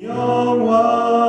영화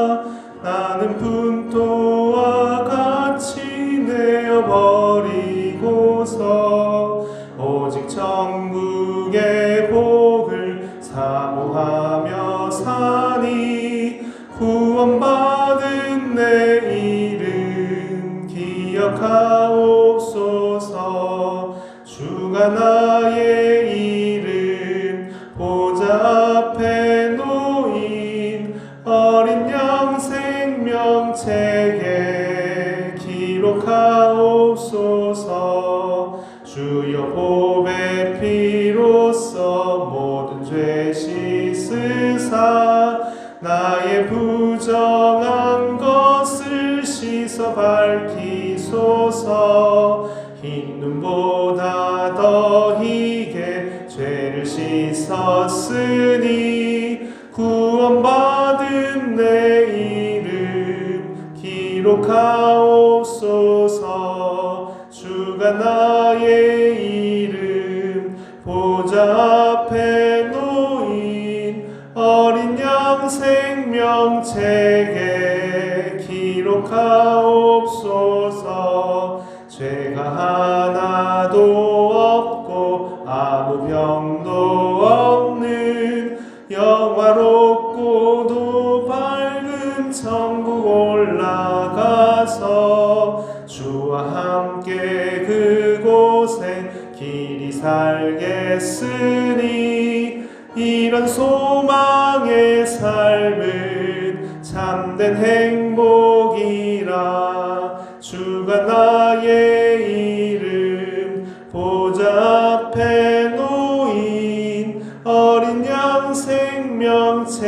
생 기록하옵소서. 주가 나의 이름 보좌 함께 그곳에 길이 살겠으니 이런 소망의 삶은 참된 행복이라. 주가 나의 이름 보좌 앞에 놓인 어린 양 생명책에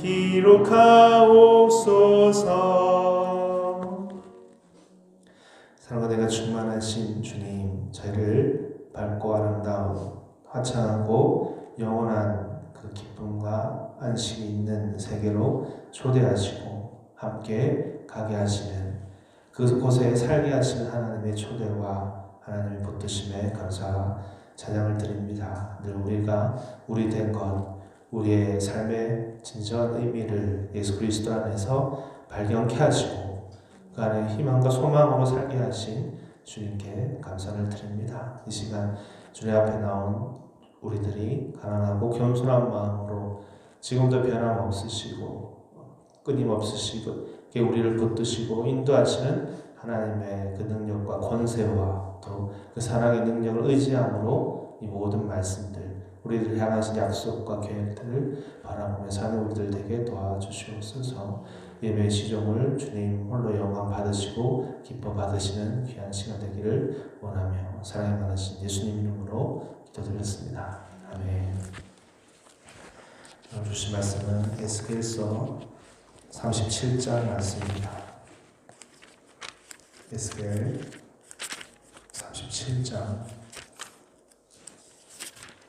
기록하 주님 저희를 밝고 아름다운 화창하고 영원한 그 기쁨과 안식이 있는 세계로 초대하시고 함께 가게 하시는 그곳에 살게 하시는 하나님의 초대와 하나님의 붙드심에 감사 찬양을 드립니다. 늘 우리가 우리 된 것, 우리의 삶의 진정한 의미를 예수 그리스도 안에서 발견케 하시고 그 안에 희망과 소망으로 살게 하신 주님께 감사를 드립니다. 이 시간 주님 앞에 나온 우리들이 가난하고 겸손한 마음으로 지금도 변함없으시고 끊임없으시게 우리를 붙드시고 인도하시는 하나님의 그 능력과 권세와 또 그 사랑의 능력을 의지함으로 이 모든 말씀들 우리를 향하신 약속과 계획들을 바라보며 사는 우리들 되게 도와주시옵소서 예배 시종을 주님 홀로 영광 받으시고 기뻐 받으시는 귀한 시간 되기를 원하며 사랑에 많으신 예수님 이름으로 기도드렸습니다. 아멘. 주신 말씀은 에스겔서 37장 말씀입니다. 에스겔 37장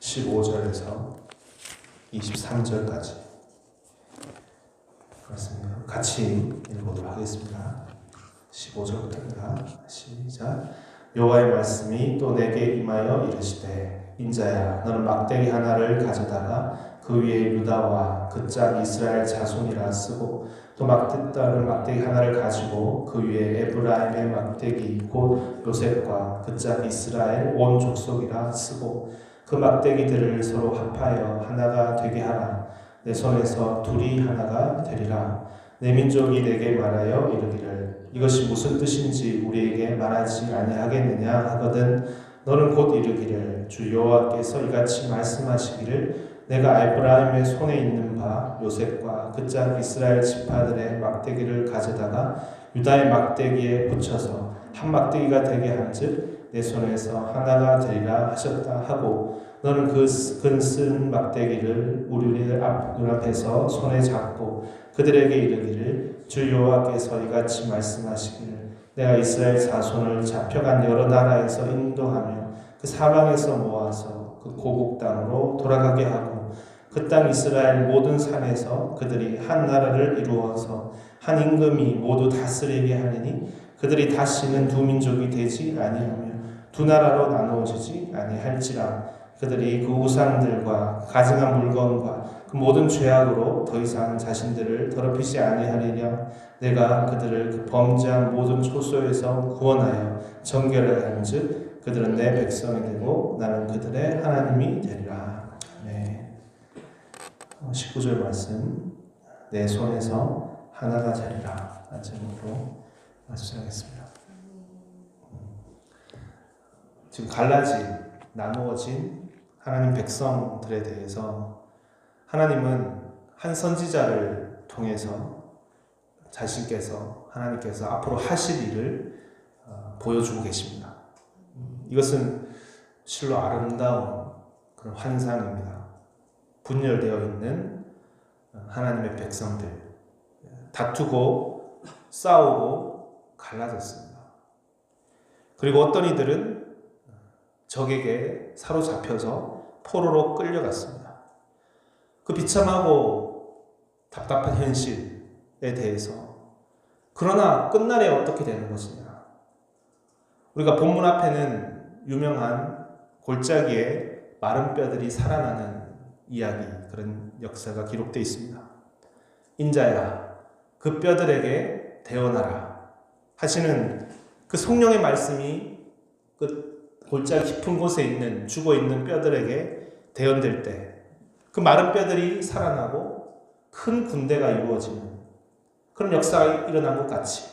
15절에서 23절까지 그렇습니다. 같이 읽어보도록 하겠습니다. 15절부터입니다. 시작. 여호와의 말씀이 또 내게 임하여 이르시되 인자야 너는 막대기 하나를 가져다가 그 위에 유다와 그 짝 이스라엘 자손이라 쓰고 또 막대 다른 막대기 하나를 가지고 그 위에 에브라임의 막대기 곧 요셉과 그 짝 이스라엘 온 족속이라 쓰고 그 막대기들을 서로 합하여 하나가 되게 하라 내 손에서 둘이 하나가 되리라 내 민족이 내게 말하여 이르기를 이것이 무슨 뜻인지 우리에게 말하지 아니하겠느냐 하거든 너는 곧 이르기를 주 여호와께서 이같이 말씀하시기를 내가 에브라임의 손에 있는 바 요셉과 그 짝 이스라엘 지파들의 막대기를 가져다가 유다의 막대기에 붙여서 한 막대기가 되게 한즉 내 손에서 하나가 되리라 하셨다 하고 너는 그 근쓴 막대기를 우리들 앞 눈앞에서 손에 잡고 그들에게 이르기를 주 여호와께서 이같이 말씀하시기를 내가 이스라엘 자손을 잡혀간 여러 나라에서 인도하며 그 사방에서 모아서 그 고국 땅으로 돌아가게 하고 그 땅 이스라엘 모든 산에서 그들이 한 나라를 이루어서 한 임금이 모두 다스리게 하느니 그들이 다시는 두 민족이 되지 아니하며 두 나라로 나누어지지 아니할지라 그들이 그 우상들과 가증한 물건과 그 모든 죄악으로 더 이상 자신들을 더럽히지 아니하리냐 내가 그들을 그 범죄한 모든 초소에서 구원하여 정결하게 한즉 그들은 내 백성이 되고 나는 그들의 하나님이 되리라. 네. 19절 말씀 내 손에서 하나가 되리라. 제목으로 말씀하겠습니다. 지금 갈라진 나누어진 하나님 백성들에 대해서 하나님은 한 선지자를 통해서 자신께서 하나님께서 앞으로 하실 일을 어, 보여주고 계십니다. 이것은 실로 아름다운 그런 환상입니다. 분열되어 있는 하나님의 백성들 다투고 싸우고 갈라졌습니다. 그리고 어떤 이들은 적에게 사로잡혀서 포로로 끌려갔습니다. 그 비참하고 답답한 현실에 대해서 그러나 끝날에 어떻게 되는 것이냐? 우리가 본문 앞에는 유명한 골짜기에 마른 뼈들이 살아나는 이야기 그런 역사가 기록되어 있습니다. 인자야 그 뼈들에게 대언하라 하시는 그 성령의 말씀이 그 골짜기 깊은 곳에 있는 죽어 있는 뼈들에게 대언될 때 그 마른 뼈들이 살아나고 큰 군대가 이루어지는 그런 역사가 일어난 것 같이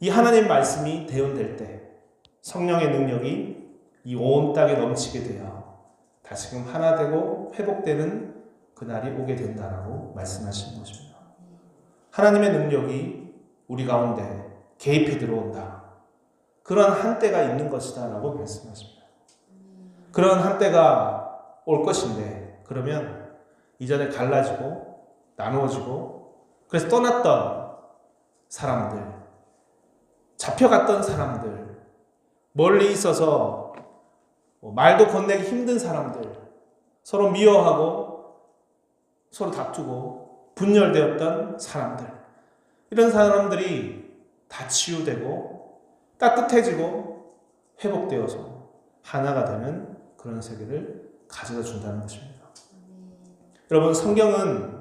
이 하나님 말씀이 대언될 때 성령의 능력이 이 온 땅에 넘치게 되어 다시금 하나 되고 회복되는 그날이 오게 된다라고 말씀하시는 것입니다. 하나님의 능력이 우리 가운데 개입해 들어온다. 그런 한때가 있는 것이다 라고 말씀하십니다. 그런 한때가 올 것인데 그러면 이전에 갈라지고 나누어지고 그래서 떠났던 사람들 잡혀갔던 사람들 멀리 있어서 뭐 말도 건네기 힘든 사람들, 서로 미워하고 서로 다투고 분열되었던 사람들, 이런 사람들이 다 치유되고 따뜻해지고 회복되어서 하나가 되는 그런 세계를 가져다 준다는 것입니다. 여러분, 성경은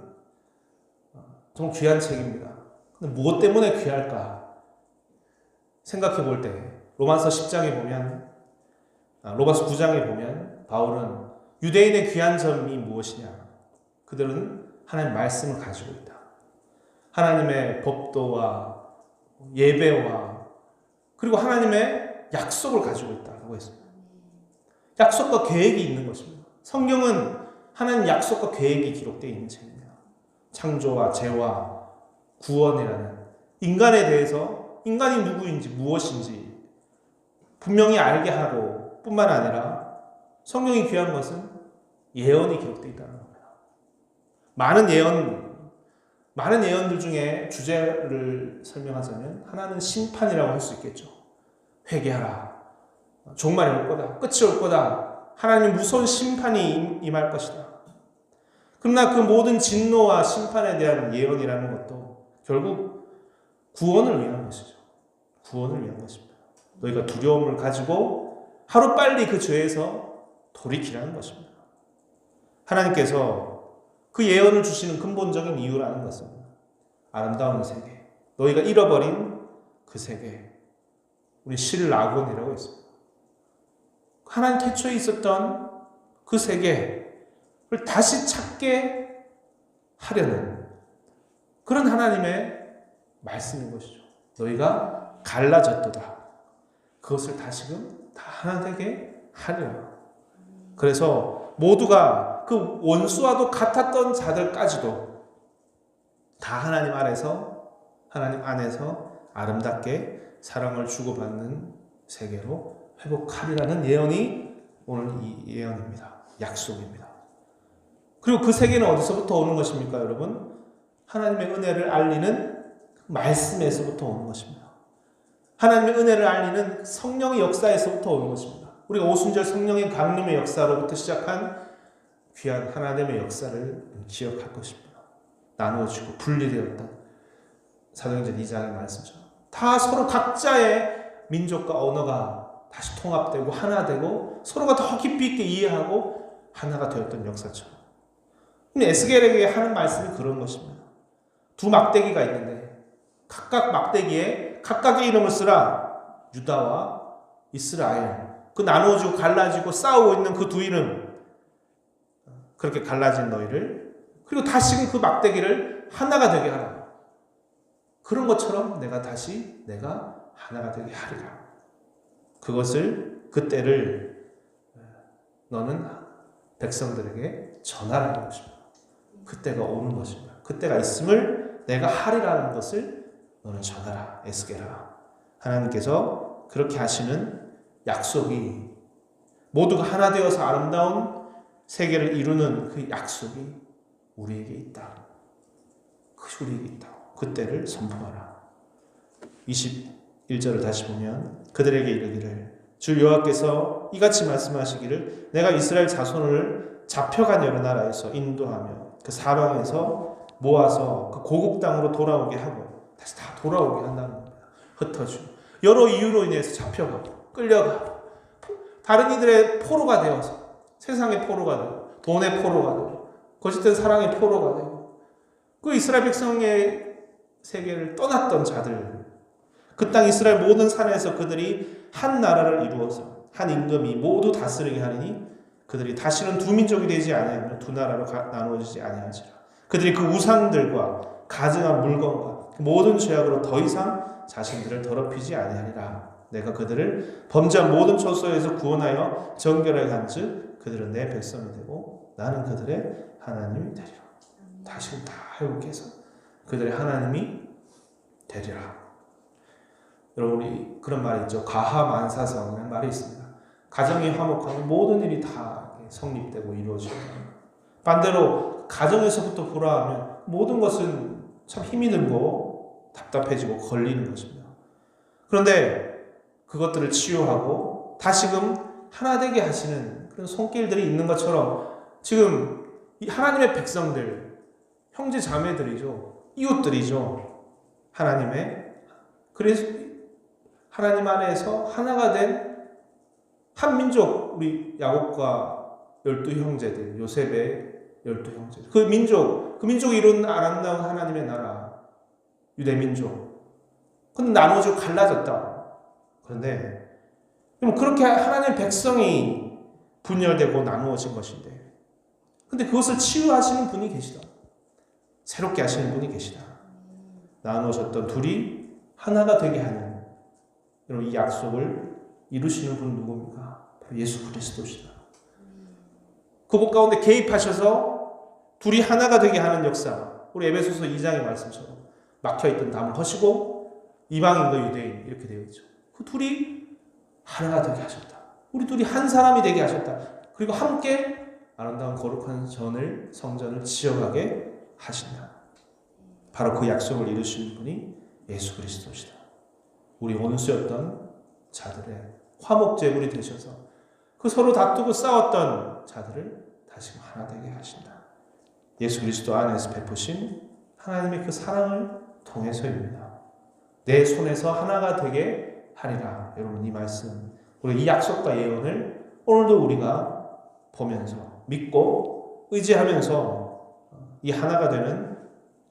정말 귀한 책입니다. 근데 무엇 때문에 귀할까? 생각해 볼 때, 로마서 10장에 보면 아, 로마서 9장에 보면 바울은 유대인의 귀한 점이 무엇이냐? 그들은 하나님 말씀을 가지고 있다. 하나님의 법도와 예배와 그리고 하나님의 약속을 가지고 있다고 했습니다. 약속과 계획이 있는 것입니다. 성경은 하나님 약속과 계획이 기록되어 있는 책입니다. 창조와 재와 구원이라는 인간에 대해서 인간이 누구인지 무엇인지 분명히 알게 하고 뿐만 아니라 성경이 귀한 것은 예언이 기록되어 있다는 겁니다. 많은 예언, 많은 예언들 중에 주제를 설명하자면 하나는 심판이라고 할 수 있겠죠. 회개하라. 종말이 올 거다. 끝이 올 거다. 하나님의 무서운 심판이 임할 것이다. 그러나 그 모든 진노와 심판에 대한 예언이라는 것도 결국 구원을 위한 것이죠. 구원을 위한 것입니다. 너희가 두려움을 가지고 하루빨리 그 죄에서 돌이키라는 것입니다. 하나님께서 그 예언을 주시는 근본적인 이유라는 것은 아름다운 세계, 너희가 잃어버린 그 세계, 우리 신라곤이라고 했습니다. 하나님 태초에 있었던 그 세계를 다시 찾게 하려는 그런 하나님의 말씀인 것이죠. 너희가 갈라졌도다. 그것을 다시금 다 하나 되게 하려. 그래서 모두가 그 원수와도 같았던 자들까지도 다 하나님 안에서 하나님 안에서 아름답게 사랑을 주고받는 세계로 회복하리라는 예언이 오늘 이 예언입니다. 약속입니다. 그리고 그 세계는 어디서부터 오는 것입니까, 여러분? 하나님의 은혜를 알리는 말씀에서부터 오는 것입니다. 하나님의 은혜를 알리는 성령의 역사에서부터 오는 것입니다. 우리가 오순절 성령의 강림의 역사로부터 시작한 귀한 하나님의 역사를 기억할 것입니다. 나누어지고 분리되었다. 사도행전 2장의 말씀처럼. 다 서로 각자의 민족과 언어가 다시 통합되고 하나 되고 서로가 더 깊이 있게 이해하고 하나가 되었던 역사처럼. 에스겔에게 하는 말씀이 그런 것입니다. 두 막대기가 있는데 각각 막대기에 각각의 이름을 쓰라. 유다와 이스라엘. 그 나누어지고 갈라지고 싸우고 있는 그두 이름. 그렇게 갈라진 너희를 그리고 다시금 그 막대기를 하나가 되게 하라. 그런 것처럼 내가 다시 내가 하나가 되게 하리라. 그것을 그때를 너는 백성들에게 전하라는 것입니다. 그때가 오는 것입니다. 그때가 있음을 내가 하리라는 것을 너는 전하라. 에스게라. 하나님께서 그렇게 하시는 약속이 모두가 하나 되어서 아름다운 세계를 이루는 그 약속이 우리에게 있다. 그것이 우리에게 있다. 그때를 선포하라. 21절을 다시 보면 그들에게 이르기를 주 여호와께서 이같이 말씀하시기를 내가 이스라엘 자손을 잡혀간 여러 나라에서 인도하며 그 사방에서 모아서 그 고국 땅으로 돌아오게 하고 다시 다 돌아오게 한다는 겁니다. 흩어지고 여러 이유로 인해서 잡혀가고 끌려가고 다른 이들의 포로가 되어서 세상의 포로가 되고 돈의 포로가 되고 거짓된 사랑의 포로가 되고 그 이스라엘 백성의 세계를 떠났던 자들. 그 땅 이스라엘 모든 산에서 그들이 한 나라를 이루어서 한 임금이 모두 다스리게 하리니 그들이 다시는 두 민족이 되지 아니하며 두 나라로 나누어지지 아니하지라. 그들이 그 우상들과 가증한 물건과 그 모든 죄악으로 더 이상 자신들을 더럽히지 아니하리라 내가 그들을 범죄한 모든 초소에서 구원하여 정결하게 한즉 그들은 내 백성이 되고 나는 그들의 하나님이 되리라. 다시 다 회복해서 그들의 하나님이 되리라. 여러분 우리 그런 말이 있죠. 가하만사성이라는 말이 있습니다. 가정이 화목하면 모든 일이 다 성립되고 이루어지고 반대로 가정에서부터 불화하면 모든 것은 참 힘이 들고 답답해지고 걸리는 것입니다. 그런데 그것들을 치유하고 다시금 하나 되게 하시는 그런 손길들이 있는 것처럼 지금 하나님의 백성들, 형제 자매들이죠. 이웃들이죠. 하나님의 그래서 하나님 안에서 하나가 된 한 민족 우리 야곱과 열두 형제들 요셉의 열두 형제들 그 민족 그 민족이 이룬 아름다운 하나님의 나라 유대 민족 근데 나눠져 갈라졌다 그런데 그렇게 하나님 백성이 분열되고 나누어진 것인데 근데 그것을 치유하시는 분이 계시다. 새롭게 하시는 분이 계시다. 나누어졌던 둘이 하나가 되게 하는 여러분 이 약속을 이루시는 분 누굽니까? 바로 예수 그리스도시다. 그곳 가운데 개입하셔서 둘이 하나가 되게 하는 역사. 우리 에베소서 2장의 말씀처럼 막혀있던 담을 허시고 이방인과 유대인 이렇게 되어 있죠. 그 둘이 하나가 되게 하셨다. 우리 둘이 한 사람이 되게 하셨다. 그리고 함께 아름다운 거룩한 전을 성전을 지어가게 하신다. 바로 그 약속을 이루시는 분이 예수 그리스도시다. 우리 원수였던 자들의 화목 제물이 되셔서 그 서로 다투고 싸웠던 자들을 다시 하나 되게 하신다. 예수 그리스도 안에서 베푸신 하나님의 그 사랑을 통해서입니다. 내 손에서 하나가 되게 하리라. 여러분 이 말씀, 우리 이 약속과 예언을 오늘도 우리가 보면서 믿고 의지하면서 이 하나가 되는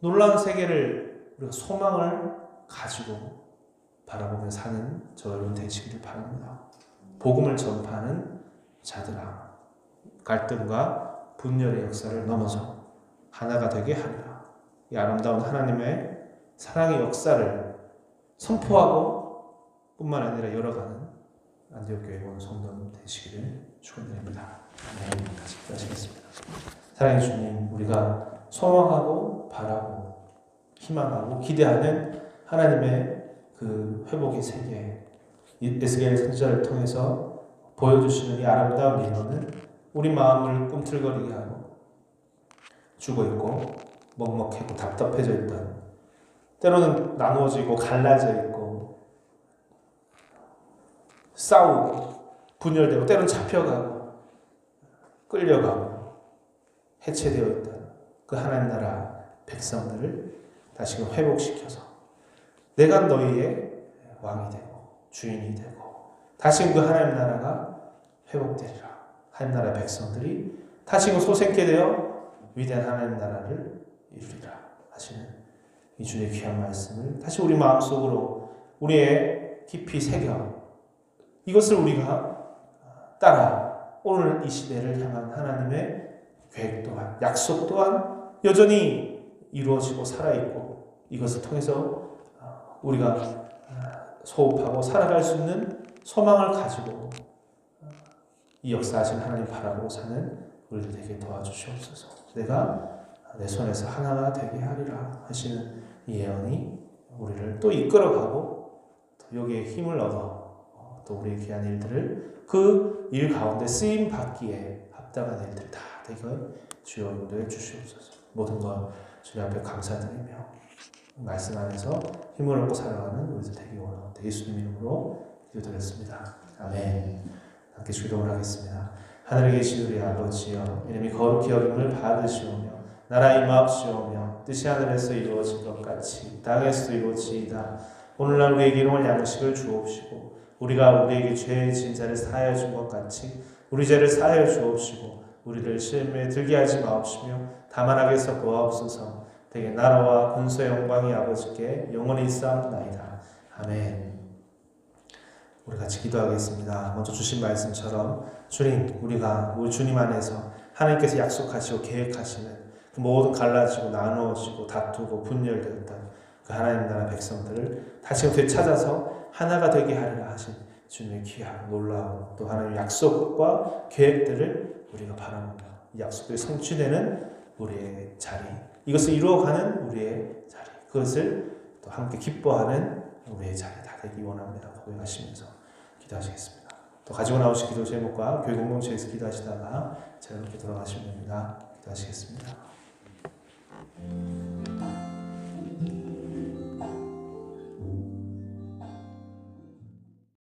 놀라운 세계를 우리가 소망을 가지고 바라보며 사는 저 여러분 되시기를 바랍니다. 복음을 전파하는 자들아 갈등과 분열의 역사를 넘어서 하나가 되게 하리라. 이 아름다운 하나님의 사랑의 역사를 선포하고 뿐만 아니라 열어가는 안디옥 교회 온 성도 되시기를 축원드립니다. 네, 같이 기도하시겠습니다. 사랑해 주님, 우리가 소망하고 바라고 희망하고 기대하는 하나님의 그 회복의 세계, 에스겔 선지자를 통해서 보여주시는 이 아름다운 예언은 우리 마음을 꿈틀거리게 하고 죽어 있고 먹먹하고 답답해져 있던 때로는 나누어지고 갈라져 있고 싸우고 분열되고 때로는 잡혀가고 끌려가고 해체되어 있던 그 하나님 나라 백성들을 다시금 회복시켜서 내가 너희의 왕이 되고 주인이 되고 다시금 그 하나님 나라가 회복되리라. 하나님 나라 백성들이 다시금 소생케 되어 위대한 하나님 나라를 이루리라 하시는 이 주의 귀한 말씀을 다시 우리 마음속으로 우리의 깊이 새겨 이것을 우리가 따라 오늘 이 시대를 향한 하나님의 계획 또한 약속 또한 여전히 이루어지고 살아있고 이것을 통해서 우리가 소업하고 살아갈 수 있는 소망을 가지고 이 역사하신 하나님 바라보고 사는 우리들 되게 도와주시옵소서. 내가 내 손에서 하나가 되게 하리라 하시는 이 예언이 우리를 또 이끌어가고 또 여기에 힘을 얻어 어, 또 우리의 귀한 일들을 그 일 가운데 쓰임 받기에 합당한 일들 다 되게 주여 인도해 주시옵소서. 모든 것 주님 앞에 감사드리며 말씀 안에서 힘을 얻고 살아가는 우리들 되기 원합니다. 예수님 이름으로 기도드렸습니다. 아멘. 함께 기도를 하겠습니다. 하늘에 계신 우리 아버지여 이름이 거룩히 여김을 받으시오며 나라 임하옵시오며 뜻이 하늘에서 이루어진 것 같이 땅에서도 이루어지이다. 오늘날 우리에게 이름을 양식을 주옵시고 우리가 우리에게 죄의 진자를 사하여 준 것 같이 우리 죄를 사하여 주옵시고 우리를 시험에 들게 하지 마옵시며 다만 하게서 보아옵소서 되게 나라와 군소의 영광이 아버지께 영원히 있사옵나이다. 아멘. 우리 같이 기도하겠습니다. 먼저 주신 말씀처럼 주님, 우리가 우리 주님 안에서 하나님께서 약속하시고 계획하시는 그 모든 갈라지고 나누어지고 다투고 분열되었던 그 하나님 나라 백성들을 다시 되찾아서 하나가 되게 하리라 하신 주님의 귀한 놀라운 또 하나님의 약속과 계획들을 우리가 바랍니다. 이 약속들이 성취되는 우리의 자리, 이것을 이루어가는 우리의 자리, 그것을 또 함께 기뻐하는 우리의 자리 다 되기 원합니다. 고백하시면서 기도하시겠습니다. 또 가지고 나오신 기도 제목과 교회 공동체에서 기도하시다가 자유롭게 돌아가시면 됩니다. 기도하시겠습니다.